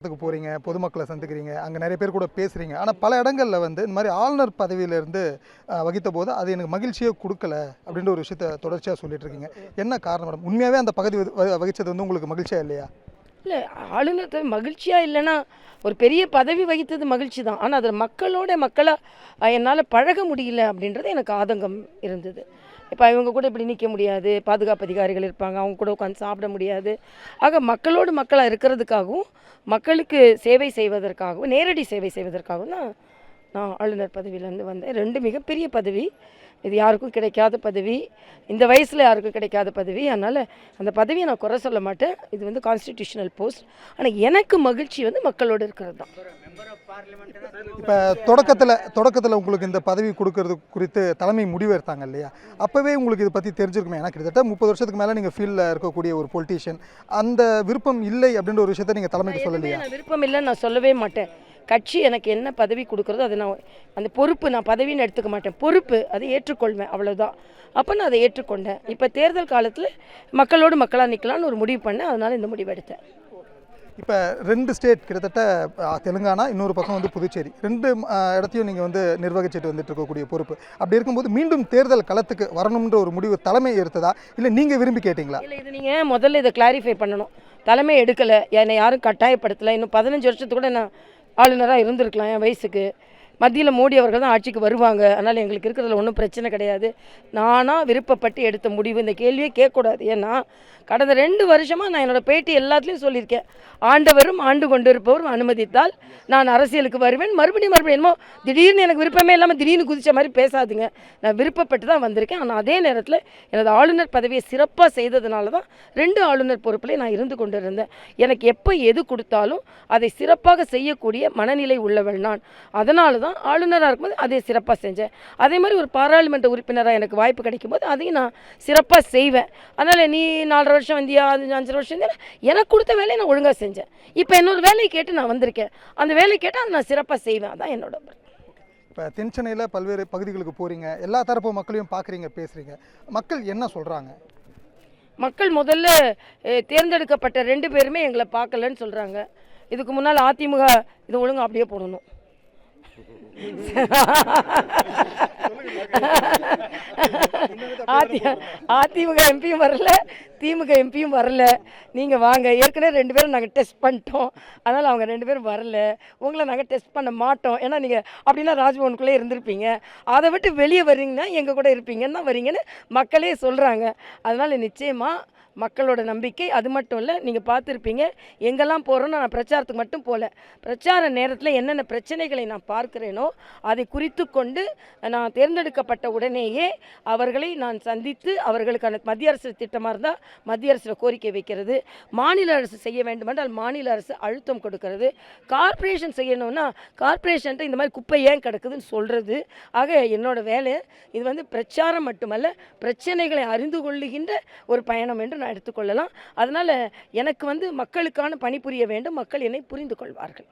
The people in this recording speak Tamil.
இடத்துக்கு போகிறீங்க பொதுமக்களை சந்திக்கிறீங்க அங்கே நிறைய பேர் கூட பேசுகிறீங்க ஆனால் பல இடங்களில் வந்து இந்த மாதிரி ஆளுநர் பதவியிலேருந்து வகித்த போது அது எனக்கு மகிழ்ச்சியே கொடுக்கல அப்படின்ற ஒரு விஷயத்த தொடர்ச்சியாக சொல்லிட்டு இருக்கீங்க. என்ன காரணம் மேடம்? உண்மையாகவே அந்த பகுதி வ- வந்து உங்களுக்கு மகிழ்ச்சியா இல்லையா? இல்லை ஆளுநர் மகிழ்ச்சியாக இல்லைன்னா ஒரு பெரிய பதவி வகித்தது மகிழ்ச்சி தான். ஆனால் அதில் மக்களோட மக்களாக என்னால் பழக முடியல அப்படின்றது எனக்கு ஆதங்கம் இருந்தது. இப்போ இவங்க கூட இப்படி நிற்க முடியாது பாதுகாப்பு அதிகாரிகள் இருப்பாங்க அவங்க கூட உட்காந்து சாப்பிட முடியாது. ஆக மக்களோடு மக்களாக இருக்கிறதுக்காகவும் மக்களுக்கு சேவை செய்வதற்காகவும் நேரடி சேவை செய்வதற்காகவும் தான் நான் ஆளுநர் பதவியிலேருந்து வந்தேன். ரெண்டு மிகப்பெரிய பதவி. இது யாருக்கும் கிடைக்காத பதவி. இந்த வயசில் யாருக்கும் கிடைக்காத பதவி. அதனால் அந்த பதவியை நான் குறை சொல்ல மாட்டேன். இது வந்து கான்ஸ்டிடியூஷனல் போஸ்ட் ஆனால் எனக்கு மகிழ்ச்சி வந்து மக்களோடு இருக்கிறது தான். இப்போ தொடக்கத்தில் தொடக்கத்தில் உங்களுக்கு இந்த பதவி கொடுக்கறது குறித்து தலைமை முடிவு எடுத்தாங்க இல்லையா? அப்போவே உங்களுக்கு இதை பற்றி தெரிஞ்சிருக்குமே. ஏன்னா கிட்டத்தட்ட முப்பது வருஷத்துக்கு மேலே நீங்கள் ஃபீல்டில் இருக்கக்கூடிய ஒரு பொலிட்டீஷியன் அந்த விருப்பம் இல்லை அப்படின்ற ஒரு விஷயத்தை நீங்கள் தலைமைக்கு சொல்லலையா? விருப்பம் இல்லைன்னு நான் சொல்லவே மாட்டேன். கட்சி எனக்கு என்ன பதவி கொடுக்குறதோ அதை நான் அந்த பொறுப்பு நான் பதவின்னு எடுத்துக்க மாட்டேன். பொறுப்பு அதை ஏற்றுக்கொள்வேன் அவ்வளவுதான். அப்போ நான் அதை ஏற்றுக்கொண்டேன். இப்போ தேர்தல் காலத்தில் மக்களோடு மக்களாக நிற்கலான்னு ஒரு முடிவு பண்ணேன். அதனால் இந்த முடிவு எடுத்தேன். இப்போ ரெண்டு ஸ்டேட் கிட்டத்தட்ட தெலுங்கானா இன்னொரு பக்கம் வந்து புதுச்சேரி. ரெண்டு இடத்தையும் நீங்கள் வந்து நிர்வகிச்சிட்டு வந்துட்டு இருக்கக்கூடிய பொறுப்பு. அப்படி இருக்கும்போது மீண்டும் தேர்தல் களத்துக்கு வரணுன்ற ஒரு முடிவு தலைமை எடுத்ததா? இல்லை நீங்கள் விரும்பி கேட்டிங்களா? இல்லை இது நீங்கள் முதல்ல இதை கிளாரிஃபை பண்ணணும். தலைமை எடுக்கலை. என்னை யாரும் கட்டாயப்படுத்தலை. இன்னும் பதினஞ்சு வருஷத்துக்கு கூட நான் ஆளுநராக இருந்திருக்கலாம் என் வயசுக்கு. மத்தியில் மோடி அவர்கள் தான் ஆட்சிக்கு வருவாங்க. அதனால் எங்களுக்கு இருக்கிறதுல ஒன்றும் பிரச்சனை கிடையாது. நானாக விருப்பப்பட்டு எடுத்த முடிவு. இந்த கேள்வியே கேட்கக்கூடாது. ஏன்னா கடந்த ரெண்டு வருஷமாக நான் என்னோட பேட்டி எல்லாத்துலேயும் சொல்லியிருக்கேன். ஆண்டவரும் ஆண்டு கொண்டிருப்பவரும் அனுமதித்தால் நான் அரசியலுக்கு வருவேன். மறுபடியும் மறுபடியும் என்னமோ திடீர்னு எனக்கு விருப்பமே இல்லாமல் திடீர்னு குதித்த மாதிரி பேசாதுங்க. நான் விருப்பப்பட்டு தான் வந்திருக்கேன். ஆனால் அதே நேரத்தில் எனது ஆளுநர் பதவியை சிறப்பாக செய்ததுனால தான் ரெண்டு ஆளுநர் பொறுப்பிலே நான் இருந்து கொண்டு இருந்தேன் எனக்கு எப்போ எது கொடுத்தாலும் அதை சிறப்பாக செய்யக்கூடிய மனநிலை உள்ளவள் நான். அதனால தான் ஆளுநராக இருக்கும்போது அதை சிறப்பாக செஞ்சேன். அதே மாதிரி ஒரு பாராளுமன்ற உறுப்பினராக எனக்கு வாய்ப்பு கிடைக்கும்போது அதையும் நான் சிறப்பாக செய்வேன். அதனால் நீ நாலரை வருஷம் வந்தியா அது அஞ்சரை வருஷம் வந்தியா எனக்கு கொடுத்த வேலையை நான் ஒழுங்காக செஞ்சேன். இப்போ என்னோட வேலையை கேட்டு நான் வந்திருக்கேன். அந்த வேலையை கேட்டால் அதை நான் சிறப்பாக செய்வேன். அதான் என்னோட இப்போ தென்சென்னையில் பல்வேறு பகுதிகளுக்கு போகிறீங்க எல்லா தரப்பு மக்களையும் பார்க்குறீங்க பேசுகிறீங்க மக்கள் என்ன சொல்கிறாங்க மக்கள் முதல்ல தேர்ந்தெடுக்கப்பட்ட ரெண்டு பேருமே எங்களை பார்க்கலன்னு சொல்கிறாங்க இதுக்கு முன்னால் அதிமுக இது ஒழுங்கா அப்படியே போடணும். அதிமுக எம்பியும் வரல திமுக எம்பியும் வரல. நீங்கள் வாங்க. ஏற்கனவே ரெண்டு பேரும் நாங்கள் டெஸ்ட் பண்ணிட்டோம். அதனால் அவங்க ரெண்டு பேரும் வரல. உங்களை நாங்கள் டெஸ்ட் பண்ண மாட்டோம். ஏன்னா நீங்கள் அப்படின்னா ராஜ்பவனுக்குள்ளே இருந்திருப்பீங்க. அதை விட்டு வெளியே வரீங்கன்னா எங்கள் கூட இருப்பீங்கன்னா வரீங்கன்னு மக்களே சொல்கிறாங்க அதனால் நிச்சயமாக மக்களோட நம்பிக்கை அது மட்டும் இல்லை நீங்கள் பார்த்துருப்பீங்க எங்கெல்லாம் போகிறோன்னு நான் பிரச்சாரத்துக்கு மட்டும் போகல பிரச்சார நேரத்தில் என்னென்ன பிரச்சனைகளை நான் பார்க்கிறேனோ அதை குறித்து கொண்டு நான் தேர்ந்தெடுக்கப்பட்ட உடனேயே அவர்களை நான் சந்தித்து அவர்களுக்கான மத்திய அரசு திட்டமாக இருந்தால் மத்திய அரசில் கோரிக்கை வைக்கிறது. மாநில அரசு செய்ய வேண்டுமென்றால் மாநில அரசு அழுத்தம் கொடுக்கிறது. கார்ப்பரேஷன் செய்யணும்னா கார்ப்பரேஷன்ட்டு இந்த மாதிரி குப்பை ஏன் கிடக்குதுன்னு சொல்கிறது ஆக என்னோடய வேலை இது வந்து பிரச்சாரம் மட்டுமல்ல பிரச்சனைகளை அறிந்து கொள்ளுகின்ற ஒரு பயணம் என்று நான் நான் எடுத்துக்கொள்ளலாம். அதனால் எனக்கு வந்து மக்களுக்கான பணிபுரிய வேண்டும். மக்கள் என்னை புரிந்து கொள்வார்கள்.